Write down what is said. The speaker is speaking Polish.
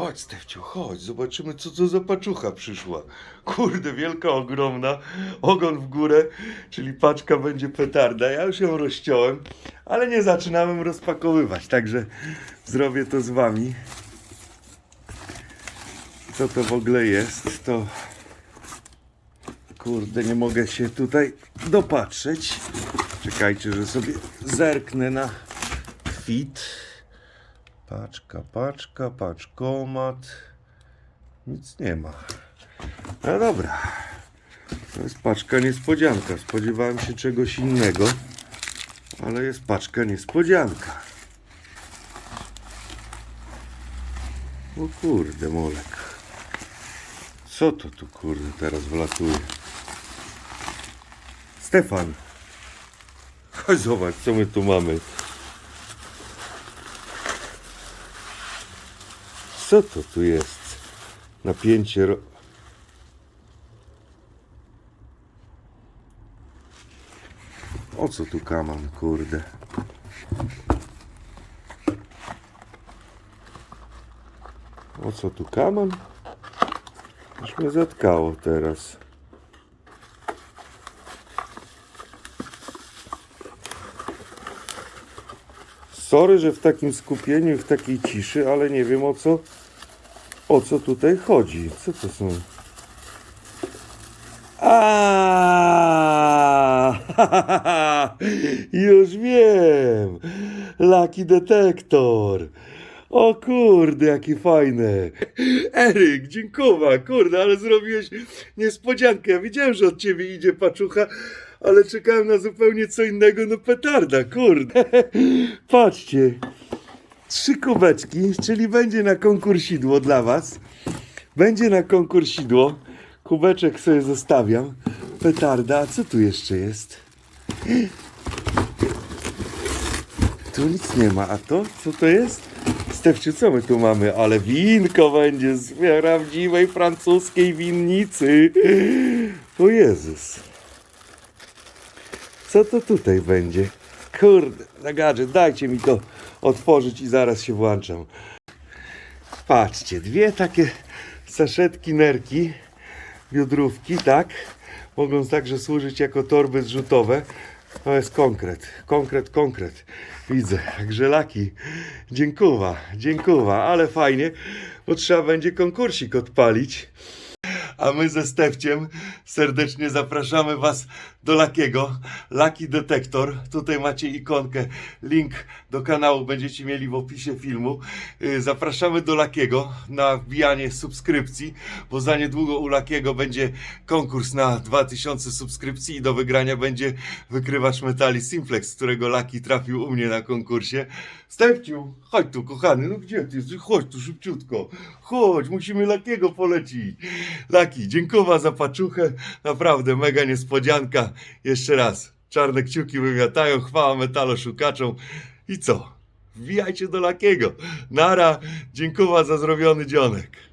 Chodź, Stefciu, chodź, zobaczymy, co to za paczucha przyszła. Kurde, wielka, ogromna, ogon w górę, czyli paczka będzie petarda. Ja już ją rozciąłem, ale nie zaczynałem rozpakowywać, także zrobię to z wami. Co to w ogóle jest, to... Kurde, nie mogę się tutaj dopatrzeć. Czekajcie, że sobie zerknę na kwit. Paczka, paczka, paczkomat. Nic nie ma. No dobra. To jest paczka niespodzianka. Spodziewałem się czegoś innego, ale jest paczka niespodzianka. O kurde, molek. Co to tu kurde teraz wlatuje? Stefan. Chodź zobacz, co my tu mamy. Co to tu jest? Napięcie. Ro... O co tu kaman, kurde? O co tu kaman? Aż mnie zatkało teraz. Sorry, że w takim skupieniu i w takiej ciszy, ale nie wiem o co o co tutaj chodzi. Co to są? A, już wiem. Lucky detektor. O kurde, jakie fajne. Eryk, dziękuję, kurde, ale zrobiłeś niespodziankę. Ja wiedziałem, że od ciebie idzie paczucha, ale czekałem na zupełnie co innego. No petarda, kurde. Patrzcie. Trzy kubeczki, czyli będzie na konkursidło dla was. Będzie na konkursidło. Kubeczek sobie zostawiam. Petarda, a co tu jeszcze jest? Tu nic nie ma, a to? Co to jest? Stefciu, co my tu mamy? Ale winko będzie z prawdziwej francuskiej winnicy. O Jezus. Co to tutaj będzie? Kurde, na gadżet, dajcie mi to otworzyć i zaraz się włączam. Patrzcie, dwie takie saszetki nerki, biodrówki, tak? Mogą także służyć jako torby zrzutowe. To jest konkret, konkret, konkret. Widzę, także laki. Dziękuwa, dziękuwa, ale fajnie, bo trzeba będzie konkursik odpalić. A my ze Stefciem serdecznie zapraszamy Was do Lakiego. Laki Detektor. Tutaj macie ikonkę. Link do kanału będziecie mieli w opisie filmu. Yy, Zapraszamy do Lakiego na wbijanie subskrypcji, bo za niedługo u Lakiego będzie konkurs na 2000 subskrypcji i do wygrania będzie wykrywacz metali Simplex, którego Laki trafił u mnie na konkursie. Stefciu, chodź tu kochany, no gdzie ty jesteś? Chodź tu szybciutko. Chodź, musimy Lakiego polecić. Laki, dziękuję za paczuchę. Naprawdę mega niespodzianka. Jeszcze raz, czarne kciuki wymiatają, chwała metaloszukaczom. I co? Wbijajcie do Lakiego. Nara, dziękuję za zrobiony dzionek.